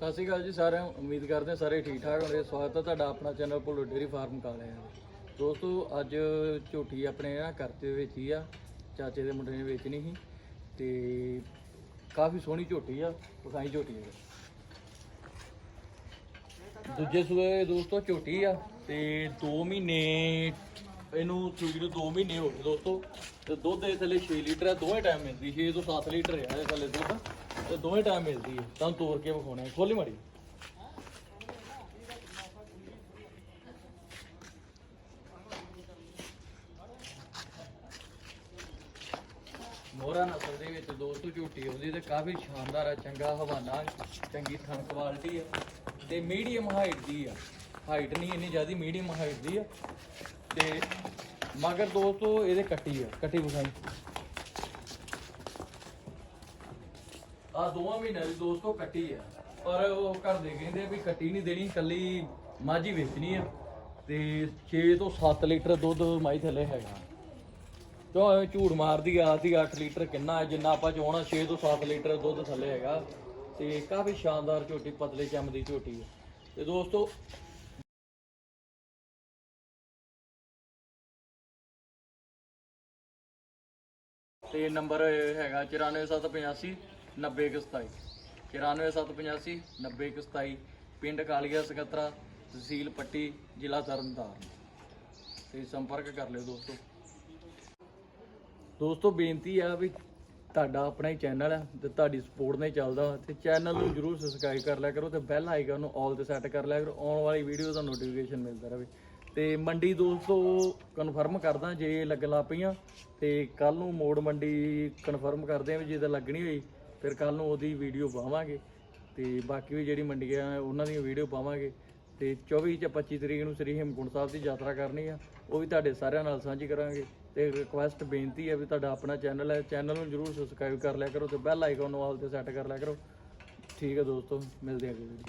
ਸਤਿ ਸ਼੍ਰੀ ਅਕਾਲ ਜੀ, ਸਾਰਿਆਂ ਨੂੰ ਉਮੀਦ ਕਰਦੇ ਹਾਂ ਸਾਰੇ ਠੀਕ ਠਾਕ ਹੋਣਗੇ। ਸਵਾਗਤ ਹੈ ਤੁਹਾਡਾ ਆਪਣਾ ਚੈਨਲ ਭੁੱਲੋ ਡੇਰੀ ਫਾਰਮ ਕਾਲਿਆਂ ਦਾ। ਦੋਸਤੋ, ਅੱਜ ਝੋਟੀ ਆਪਣੇ ਨਾ ਘਰ ਦੇ ਵਿੱਚ ਹੀ ਆ, ਚਾਚੇ ਦੇ ਮੁੰਡੇ ਨੇ ਵੇਚਣੀ ਸੀ ਤੇ ਕਾਫੀ ਸੋਹਣੀ ਝੋਟੀ ਆ ਪਸਾਈ ਝੋਟੀ ਹੈ ਦੂਜੇ ਸੂਏ ਦੋਸਤੋ ਝੋਟੀ ਆ ਤੇ 2 ਮਹੀਨੇ ਇਹਨੂੰ ਸੂਈ ਨੂੰ 2 ਮਹੀਨੇ ਹੋ ਗਏ ਦੋਸਤੋ। ਤੇ ਦੁੱਧ ਦੇ ਥੱਲੇ 6 ਲੀਟਰ ਹੈ, ਦੋਵੇਂ ਟਾਈਮ ਮਿਲਦੀ 6 ਤੋਂ 7 ਲੀਟਰ ਹੈ ਇਹਦੇ ਥੱਲੇ ਦੁੱਧ। ਤੇ ਦੋਵੇਂ ਟਾਈਮ ਮਿਲਦੀ ਹੈ। ਤੁਹਾਨੂੰ ਤੋੜ ਕੇ ਵਿਖਾਉਣਾ ਹੈ। ਖੋਲੀ ਮੜੀ। ਮੋਹਰਾ ਨਸਲ ਦੇ ਵਿੱਚ ਦੋਸਤੋ ਝੂਟੀ ਉਹਦੀ ਤੇ ਕਾਫੀ ਸ਼ਾਨਦਾਰ ਆ ਚੰਗਾ ਹਵਾਨਾ, ਚੰਗੀ ਥਣ ਕੁਆਲਿਟੀ ਆ ਤੇ ਮੀਡੀਅਮ ਹਾਈਟ ਦੀ ਆ। ਹਾਈਟ ਨਹੀਂ, ਇੰਨੀ ਜ਼ਿਆਦੀ ਮੀਡੀਅਮ ਹਾਈਟ ਦੀ ਆ। ਤੇ ਮਗਰ ਦੋਸਤੋ, ਇਹਦੇ ਕੱਟੀ ਆ, ਕੱਟੀ ਵਿਖਾਈ ਆ ਦੋਵਾਂ ਮਹੀਨਿਆਂ ਦੀ ਦੋਸਤੋ ਕੱਟੀ ਆ। ਪਰ ਉਹ ਘਰ ਦੇ ਕਹਿੰਦੇ ਵੀ ਕੱਟੀ ਨਹੀਂ ਦੇਣੀ ਕੱਲੀ ਮਾਝੀ ਵੇਚਣੀ ਆ। ਤੇ 6 ਤੋਂ 7 ਲੀਟਰ ਦੁੱਧ ਮਾਈ ਥੱਲੇ ਹੈਗਾ। ਕਿਉਂ ਐਵੇਂ ਝੂਠ ਮਾਰਦੀ ਆ ਸੀ 8 ਲੀਟਰ ਕਿੰਨਾ ਹੈ ਜਿੰਨਾ ਆਪਾਂ ਚਾਹਣਾ 6 ਤੋਂ 7 ਲੀਟਰ ਦੁੱਧ ਥੱਲੇ ਹੈਗਾ। ਤੇ ਕਾਫੀ ਸ਼ਾਨਦਾਰ ਝੋਟੀ, ਪਤਲੇ ਚਮ ਦੀ ਝੋਟੀ ਹੈ ਤੇ ਦੋਸਤੋ ਤੇ ਨੰਬਰ ਹੈਗਾ 94785 90127 94785 90127 ਪਿੰਡ ਕਾਲੀਆ ਸਕੱਤਰਾ, ਤਹਿਸੀਲ ਪੱਟੀ, ਜ਼ਿਲ੍ਹਾ ਤਰਨਤਾਰਨ। ਤੇ ਸੰਪਰਕ ਕਰ ਲਿਓ ਦੋਸਤੋ। ਦੋਸਤੋ, ਬੇਨਤੀ ਆ ਵੀ ਤੁਹਾਡਾ ਆਪਣਾ ਹੀ ਚੈਨਲ ਹੈ ਤੇ ਤੁਹਾਡੀ ਸਪੋਰਟ ਨਾਲ ਹੀ ਚੱਲਦਾ ਤੇ ਚੈਨਲ ਨੂੰ ਜਰੂਰ ਸਬਸਕ੍ਰਾਈਬ ਕਰ ਲਿਆ ਕਰੋ ਤੇ ਬੈਲ ਆਈਕਨ ਨੂੰ ਆਲ ਤੇ ਸੈੱਟ ਕਰ ਲਿਆ ਕਰੋ। ਆਉਣ ਵਾਲੀ ਵੀਡੀਓ ਦਾ ਨੋਟੀਫਿਕੇਸ਼ਨ ਮਿਲਦਾ ਰਹੇ। ਤੇ ਮੰਡੀ ਦੋਸਤੋ ਕਨਫਰਮ ਕਰਦਾ ਜੇ ਲੱਗਣ ਲੱਗ ਪਈਆਂ। ਤੇ ਕੱਲ ਨੂੰ ਮੋੜ ਮੰਡੀ ਕਨਫਰਮ ਕਰਦੇ ਆ ਵੀ ਜੇ ਤਾਂ ਲੱਗਣੀ ਹੋਈ, ਫਿਰ ਕੱਲ ਨੂੰ ਉਹਦੀ ਵੀਡੀਓ ਪਾਵਾਂਗੇ। ਤੇ ਬਾਕੀ ਵੀ ਜਿਹੜੀ ਮੰਡੀਆਂ ਉਹਨਾਂ ਦੀਆਂ ਵੀਡੀਓ ਪਾਵਾਂਗੇ। ਤੇ 24 ਜਾਂ 25 ਤਰੀਕ ਨੂੰ ਸ੍ਰੀ ਹੇਮਕੁੰਟ ਸਾਹਿਬ ਦੀ ਯਾਤਰਾ ਕਰਨੀ ਆ, ਉਹ ਵੀ ਤੁਹਾਡੇ ਸਾਰਿਆਂ ਨਾਲ ਸਾਂਝੀ ਕਰਾਂਗੇ। ਤੇ ਰਿਕੁਐਸਟ ਬੇਨਤੀ ਹੈ ਵੀ ਤੁਹਾਡਾ ਆਪਣਾ ਚੈਨਲ ਹੈ ਚੈਨਲ ਨੂੰ ਜਰੂਰ ਸਬਸਕ੍ਰਾਈਬ ਕਰ ਲਿਆ ਕਰੋ ਤੇ ਬੈਲ ਆਈਕਨ ਨੂੰ ਆਲ ਤੇ ਸੈੱਟ ਕਰ ਲਿਆ ਕਰੋ। ਠੀਕ ਹੈ ਦੋਸਤੋ, ਮਿਲਦੇ ਹਾਂ ਅਗਲੀ